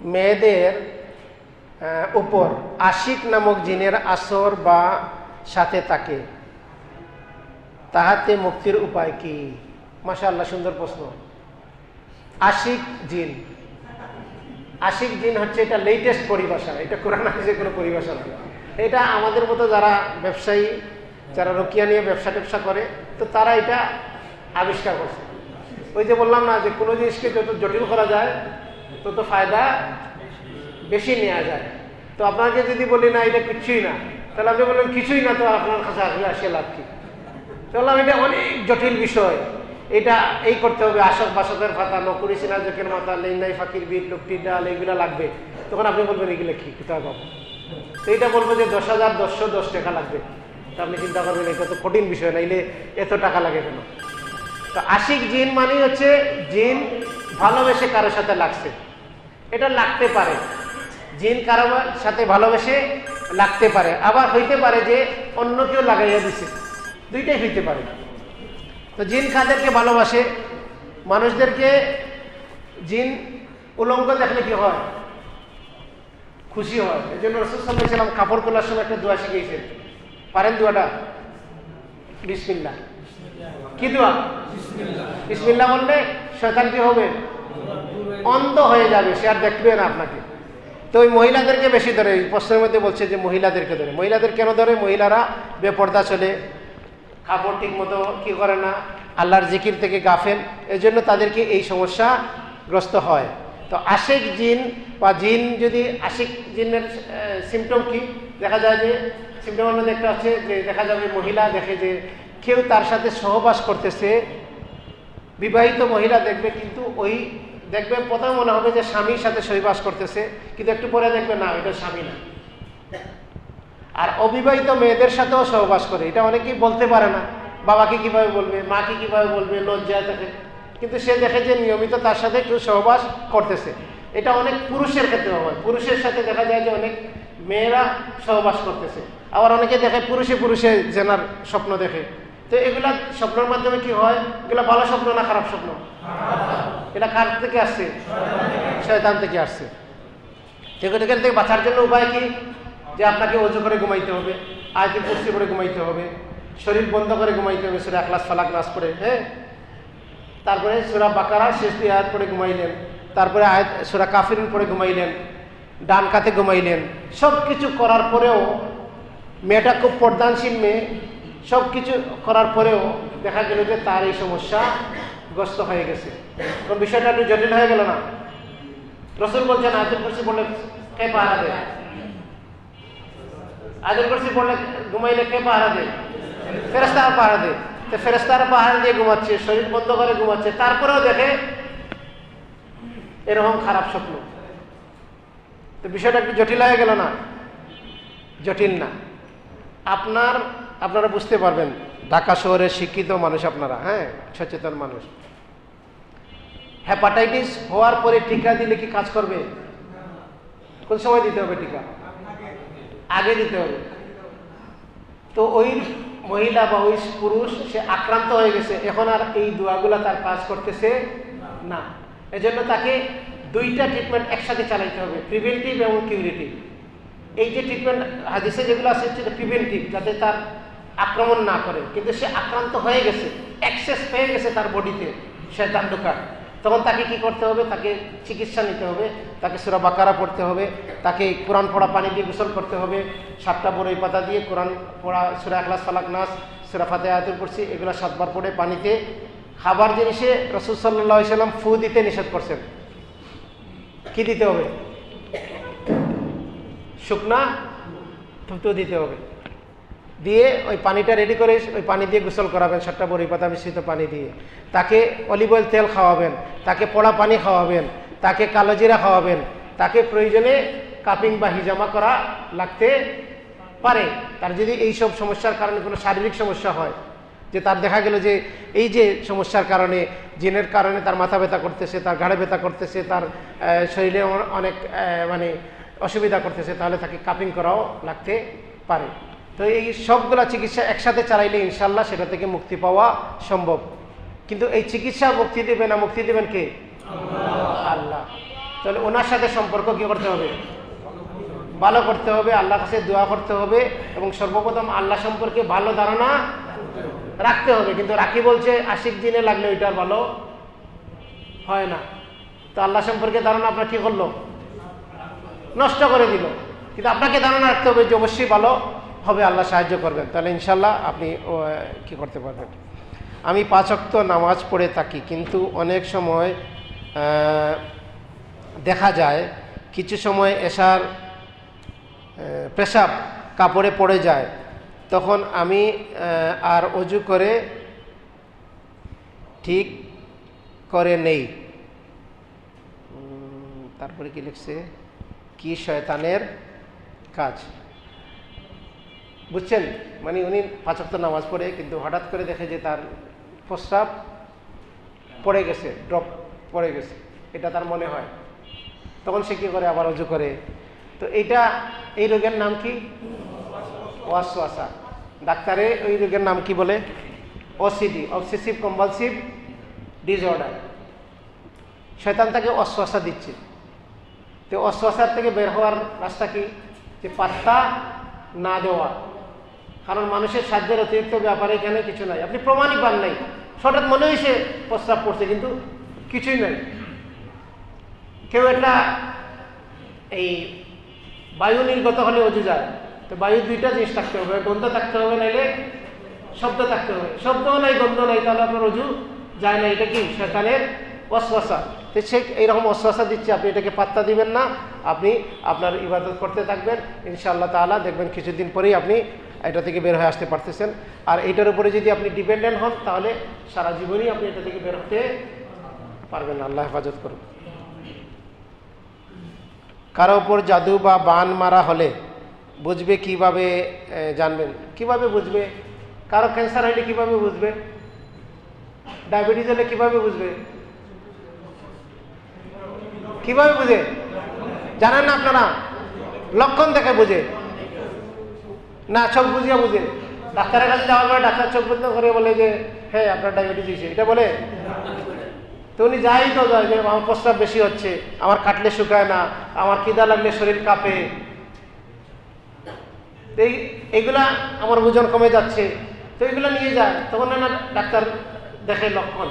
মেয়েদের উপর আশিক নামক জিনের আসর বা সাথে থাকে তাহাতে মুক্তির উপায় কি? মাশাআল্লাহ, সুন্দর প্রশ্ন। আশিক জিন। আশিক জিন হচ্ছে এটা লেটেস্ট পরিভাষা, এটা কোরআন হাদিসের কোনো পরিভাষা নয় এটা আমাদের মতো যারা ব্যবসায়ী, যারা রকিয়া নিয়ে ব্যবসা ট্যাবসা করে, তো তারা এটা আবিষ্কার করছে। ওই যে বললাম না যে কোনো জিনিসকে যত জটিল করা যায় তত ফায়দা বেশি নেওয়া যায়। তো আপনাকে যদি বলি, না, এটা কিছুই না। তাহলে আপনি বললেন, কিছুই না তো আপনার কাছে আসলে আসে লাভ কি? বললাম এটা অনেক জটিল বিষয়। এটা এই করতে হবে, আশক বাসকের ফাতা নকুরি সিনা জোকের মাথা লেঙ্গাই ফাকির বিট লোকটির ডাল এইগুলো লাগবে। তখন আপনি বলবেন, এগুলো কি? কোথায় পাবো তো এইটা বলব যে দশ হাজার দশশো দশ টাকা লাগবে। তা আপনি চিন্তা করবেন, এটা তো কঠিন বিষয় না এলে এত টাকা লাগে কেন? তো আশিক জিন মানেই হচ্ছে, জিন ভালোবেসে কারোর সাথে লাগছে। এটা লাগতে পারে। জিন কারও সাথে ভালোবেসে লাগতে পারে। আবার হইতে পারে যে অন্য কেউ লাগাইয়া দিছে। দুইটাই হইতে পারে। তো জিন কাদেরকে ভালোবাসে। মানুষদেরকে জিন উলঙ্গ দেখলে কি হয়? খুশি হয়। এই জন্য রসুল সাল্লাম কাপড় খোলার সময় একটা দোয়া শিখিয়েছেন। পারেন দোয়াটা? বিসমিল্লা কি দোয়া? বিসমিল্লা বললে শয়তান কি হবে। অন্ধ হয়ে যাবে, সে আর দেখবে না আপনাকে। তো ওই মহিলাদেরকে বেশি ধরে প্রশ্নের মধ্যে বলছে যে মহিলাদেরকে ধরে। মহিলাদের কেন ধরে? মহিলারা বেপর্দা চলে। কাপড় ঠিক মতো কী করে না? আল্লাহর জিকির থেকে গাফেল। এই জন্য তাদেরকে এই সমস্যা গ্রস্ত হয়। তো আশিক জিন বা জিন যদি, আশিক জিনের সিমটম কি? দেখা যায় যে সিমটমের মধ্যে একটা আছে যে, দেখা যাবে মহিলা দেখে যে কেউ তার সাথে সহবাস করতেছে। বিবাহিত মহিলা দেখবে কিন্তু ওই দেখবে প্রথমে মনে হবে যে স্বামীর সাথে সহবাস করতেছে, কিন্তু একটু পরে দেখবে না, এটা স্বামী না। আর অবিবাহিত মেয়েদের সাথেও সহবাস করে, এটা অনেকেই বলতে পারে না, বাবাকে কীভাবে বলবে, মাকে কীভাবে বলবে, লজ্জায় থাকে। কিন্তু সে দেখে যে নিয়মিত তার সাথে কেউ সহবাস করতেছে। এটা অনেক পুরুষের ক্ষেত্রে হয়। পুরুষের সাথে দেখা যায় যে অনেক মেয়েরা সহবাস করতেছে। আবার অনেকে দেখে পুরুষে পুরুষে জেনার স্বপ্ন দেখে। তো এগুলা স্বপ্নের মাধ্যমে কি হয়? এগুলা ভালো স্বপ্ন না খারাপ স্বপ্ন? এটা কার থেকে আসছে? শয়তান থেকে আসছে। সেখান থেকে বাঁচার জন্য উপায় কি? যে আপনাকে অজু করে ঘুমাইতে হবে আয়তি কুস্তি করে ঘুমাইতে হবে, শরীর বন্ধ করে ঘুমাইতে হবে, সুরা ক্লাস ফালাক নাচ করে হ্যাঁ? তারপরে সুরা বাকারা, শেষ দুই আয়াত পরে ঘুমাইলেন। তারপরে আয়াত, সুরা কাফির পরে ঘুমাইলেন, ডান কাতে ঘুমাইলেন। সব কিছু করার পরেও মেয়েটা খুব পর্দানশীল মেয়ে সব কিছু করার পরেও দেখা গেল যে তার এই সমস্যা গ্রস্ত হয়ে গেছে। তো বিষয়টা একটু জটিল হয়ে গেল না। রসুল বলছেন, আয়তুল কুরসি বললে কে পাহারা দেয়? আয়তুল কুরসি বললে ঘুমাইলে কে পাহারা দেয়? ফেরেস্তারা পাহারা দেয়। তো ফেরেস্তারা পাহারা দিয়ে ঘুমাচ্ছে, শরীর বন্ধ করে ঘুমাচ্ছে। তারপরেও দেখে এরকম খারাপ স্বপ্ন। তো বিষয়টা একটু জটিল হয়ে গেল না? জটিল না। আপনার, আপনারা বুঝতে পারবেন। ঢাকা শহরের শিক্ষিত মানুষ আপনারা হ্যাঁ? সচেতন মানুষ। হ্যাপাটাইটিস হওয়ার পরে টিকা দিলে কি কাজ করবে? কোন সময় দিতে হবে টিকা? আগে দিতে হবে। তো ওই মহিলা বা ওই পুরুষ, সে আক্রান্ত হয়ে গেছে। এখন আর এই দোয়াগুলা তার কাজ করতেছে না। এজন্য তাকে দুইটা ট্রিটমেন্ট একসাথে চালাইতে হবে প্রিভেন্টিভ এবং কিউরিটিভ এই যে ট্রিটমেন্ট হাদিসে যেগুলো আছে সেটা প্রিভেন্টিভ যাতে তার আক্রমণ না করে। কিন্তু সে আক্রান্ত হয়ে গেছে অ্যাক্সেস পেয়ে গেছে তার বডিতে সে ঢোকার। তখন তাকে কি করতে হবে? তাকে চিকিৎসা নিতে হবে, তাকে সুরা বাকারা পড়তে হবে, তাকে কোরআন পড়া পানি দিয়ে গোসল করতে হবে, সাতটা বড়ই পাতা দিয়ে কোরআন পড়া, সুরা একলাস ফালাক নাস, সুরা ফাতে আয়াতুল করছি এগুলো সাতবার পড়ে পানিতে খাবার জিনিসে রসুল সাল্লাহ সাল্লাম ফু দিতে নিষেধ করছেন। কি দিতে হবে? শুকনা থুতু দিতে হবে। দিয়ে ওই পানিটা রেডি করে ওই পানি দিয়ে গোসল করাবেন, সাতটা বড়ি পাতা মিশ্রিত পানি দিয়ে। তাকে অলিভ অয়েল তেল খাওয়াবেন, তাকে পোড়া পানি খাওয়াবেন, তাকে কালো জিরা খাওয়াবেন, তাকে প্রয়োজনে কাপিং বা হিজামা করা লাগতে পারে। তার যদি এই সব সমস্যার কারণে কোনো শারীরিক সমস্যা হয়, যে তার দেখা গেল যে এই যে সমস্যার কারণে, জিনের কারণে তার মাথা ব্যথা করতেছে, তার ঘাড়ে ব্যথা করতেছে, তার শরীরে অনেক মানে অসুবিধা করতেছে, তাহলে তাকে কাপিং করাও লাগতে পারে। তো এই সবগুলা চিকিৎসা একসাথে চালাইলে ইনশাল্লাহ সেটা থেকে মুক্তি পাওয়া সম্ভব। কিন্তু এই চিকিৎসা মুক্তি দেবে না মুক্তি দেবেন কে? আল্লাহ। তাহলে ওনার সাথে সম্পর্ক কী করতে হবে? ভালো করতে হবে আল্লাহর কাছে দোয়া করতে হবে এবং সর্বপ্রথম আল্লাহ সম্পর্কে ভালো ধারণা রাখতে হবে। কিন্তু রাখি বলছে আশিক দিনে লাগলে ওইটার ভালো হয় না। তো আল্লাহ সম্পর্কে ধারণা আপনার কী করল? নষ্ট করে দিল। কিন্তু আপনাকে ধারণা রাখতে হবে যে অবশ্যই ভালো। হবে, আল্লাহ সাহায্য করবেন। তাহলে ইনশাল্লাহ আপনি কি করতে পারবেন? আমি পাঁচক্ত নামাজ পড়ে থাকি, কিন্তু অনেক সময় দেখা যায়, কিছু সময় এসার পেশাব কাপড়ে পড়ে যায়, তখন আমি আর অজু করে ঠিক করে নেই। তারপরে কি লিখছে? কি শয়তানের কাজ? বুঝছেন? মানে উনি পাঁচক্ত নামাজ পড়ে, কিন্তু হঠাৎ করে দেখে যে তার প্রস্রাব পড়ে গেছে ড্রপ পড়ে গেছে। এটা তার মনে হয়। তখন সে কী করে? আবার অজু করে। তো এইটা এই রোগের নাম কি? ওয়াসওয়াসা। ডাক্তারে ওই রোগের নাম কি বলে? ওসিডি অবসেসিভ কম্পালসিভ ডিসঅর্ডার শয়তান তাকে অশ্বাসা দিচ্ছে। তো অশ্বাসার থেকে বের হওয়ার রাস্তা কি? যে পাত্তা না দেওয়া। কারণ মানুষের সাধ্যের অতিরিক্ত ব্যাপারে এখানে কিছু নাই। আপনি প্রমাণই পান নাই। হঠাৎ মনে হয়েছে প্রস্তাব পড়ছে কিন্তু কিছুই নাই। কেউ একটা এই বায়ু নির্গত হলে অজু যায়, তো বায়ু দুইটা জিনিস থাকতে হবে। গন্ধ থাকতে হবে, নাইলে শব্দ থাকতে হবে। শব্দও নাই গন্ধ নাই, তাহলে আপনার অজু যায় না। এটা কি? শয়তানের অশ্বাসা তো সে এইরকম অশ্বাসা দিচ্ছে, আপনি এটাকে পাত্তা দিবেন না। আপনি আপনার ইবাদত করতে থাকবেন। ইনশাআল্লাহ তাআলা দেখবেন কিছুদিন পরেই আপনি এটা থেকে বের হয়ে আসতে পারতেছেন। আর এটার উপরে যদি আপনি ডিপেন্ডেন্ট হন, তাহলে সারা জীবনই আপনি এটা থেকে বের হতে পারবেন না। আল্লাহ হেফাজত করুন। কারও ওপর জাদু বা বান মারা হলে বুঝবে কীভাবে জানবেন? কীভাবে বুঝবে? কারও ক্যান্সার হলে কীভাবে বুঝবে? ডায়াবেটিস হলে কীভাবে বুঝবে? কীভাবে বুঝে? জানেন না আপনারা? লক্ষণ দেখে বুঝে। না, চোখ বুঝিয়া বুঝে ডাক্তারের কাছে যাওয়ার পরে ডাক্তার চোখ বন্ধ করে বলে যে হ্যাঁ আপনার ডায়াবেটিস হয়েছে। এটা বলে? তো উনি যাই তো যায় যে, আমার প্রস্রাব বেশি হচ্ছে, আমার কাটলে শুকায় না, আমার খিদা লাগলে শরীর কাঁপে। এই, এগুলা আমার ওজন কমে যাচ্ছে। তো এগুলো নিয়ে যায়। তখন না ডাক্তার দেখে লক্ষণ।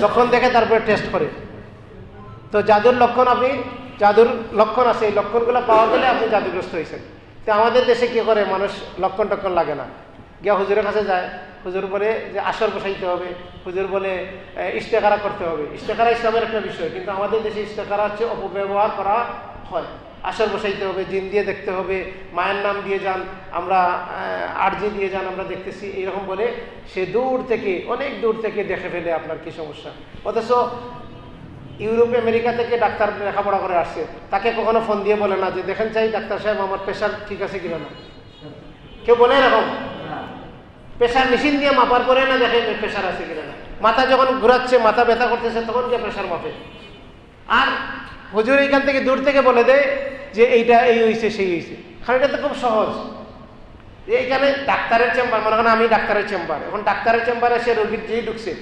লক্ষণ দেখে তারপরে টেস্ট করে। তো জাদুর লক্ষণ আপনি, জাদুর লক্ষণ আছে, এই লক্ষণগুলো পাওয়া গেলে আপনি জাদুগ্রস্ত হয়েছেন। তো আমাদের দেশে কি করে? মানুষ লক্ষণ টক্ষণ লাগে না। গিয়া হুজুরের কাছে যায়। হুজুর বলে যে আসর বসাইতে হবে। হুজুর বলে এ, ইস্তেকারা করতে হবে। ইস্তেকারা ইসলামের একটা বিষয় কিন্তু আমাদের দেশে ইস্তেকারা হচ্ছে অপব্যবহার করা হয়। আসর বসাইতে হবে জিন দিয়ে দেখতে হবে মায়ের নাম দিয়ে যান আমরা আরজি দিয়ে যান আমরা দেখতেছি এইরকম বলে সে দূর থেকে অনেক দূর থেকে দেখে ফেলে আপনার কি সমস্যা। অথচ ইউরোপ, আমেরিকা থেকে ডাক্তার লেখাপড়া করে আসছে। তাকে কখনো ফোন দিয়ে বলে না যে, দেখেন চাই, ডাক্তার সাহেব, আমার প্রেশার ঠিক আছে কিনা না? কেউ বলে এরকম? প্রেশার মেশিন দিয়ে মাপার পরে না দেখে প্রেশার আছে কিনা না? মাথা যখন ঘুরাচ্ছে, মাথা ব্যথা করতেছে, তখন যে প্রেশার মাপে। আর হুজুর এইখান থেকে দূর থেকে বলে দেয় যে, এইটা এই হয়েছে সেই হয়েছে কারণ এটা তো খুব সহজ। এইখানে ডাক্তারের চেম্বার, মনে করেন আমি ডাক্তারের চেম্বার। এখন ডাক্তারের চেম্বারে সে রোগীর যেই ঢুকছে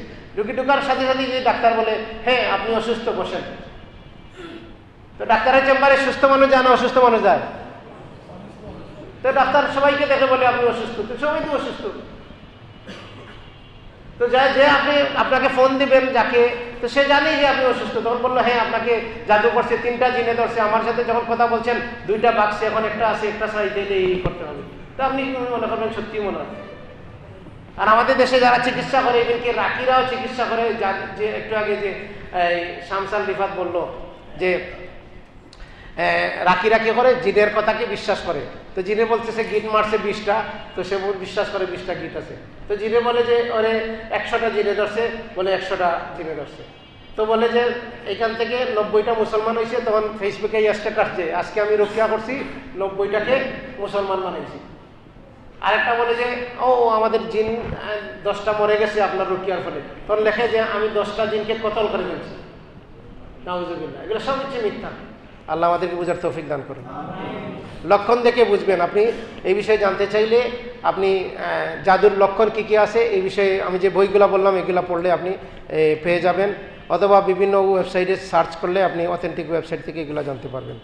রোগী ঢুকার সাথে সাথে যে ডাক্তার বলে হ্যাঁ আপনি অসুস্থ, বসেন। তো ডাক্তারের চেম্বারে সুস্থ মানুষ যায় না, অসুস্থ মানুষ যায়? তো ডাক্তার সবাইকে দেখে বলে, আপনি অসুস্থ। তো সবাই তো অসুস্থ। তো যা, যে আপনি, আপনাকে ফোন দিবেন যাকে, তো সে জানেই যে আপনি অসুস্থ। তখন বলল হ্যাঁ আপনাকে জাদু করছে, তিনটা জিনে ধরছে। আমার সাথে যখন কথা বলছেন, দুইটা বাক্সে এখন একটা আছে, একটা সাইডে এই করতে হবে। তো আপনি মনে করবেন সত্যি মনে হয়। আর আমাদের দেশে যারা চিকিৎসা করে এমনকি রাকিরাও চিকিৎসা করে, যা- একটু আগে যে শামসাল রিফাত বলল যে রাকিরা কি করে? জিনের কথাকে বিশ্বাস করে? তো জিনে বলতেছে গিট মারছে বিশটা, তো সে বিশ্বাস করে বিশটা গিট আছে। তো জিনে বলে যে, ওরে একশোটা জিনে ধরছে, বলে একশোটা জিনে ধরছে। তো বলে যে, এখান থেকে নব্বইটা মুসলমান হয়েছে তখন ফেসবুকে স্ট্যাটাস যে আজকে আমি রক্ষা করছি, নব্বইটাকে মুসলমান বানাইছি। আরেকটা বলে যে, ও, আমাদের জিন দশটা মরে গেছে আপনার রুকিয়ার ফলে? তখন লেখে যে, আমি দশটা জিনকে কতল করে ফেলছি। এগুলো সব হচ্ছে মিথ্যা। আল্লাহ আমাদেরকে বুঝার তৌফিক দান করুন। লক্ষণ দেখে বুঝবেন। আপনি এই বিষয়ে জানতে চাইলে আপনি জাদুর লক্ষণ কী কী আছে, এই বিষয়ে আমি যে বইগুলো বললাম, এগুলো পড়লে আপনি পেয়ে যাবেন। অথবা বিভিন্ন ওয়েবসাইটে সার্চ করলে আপনি অথেন্টিক ওয়েবসাইট থেকে এগুলো জানতে পারবেন।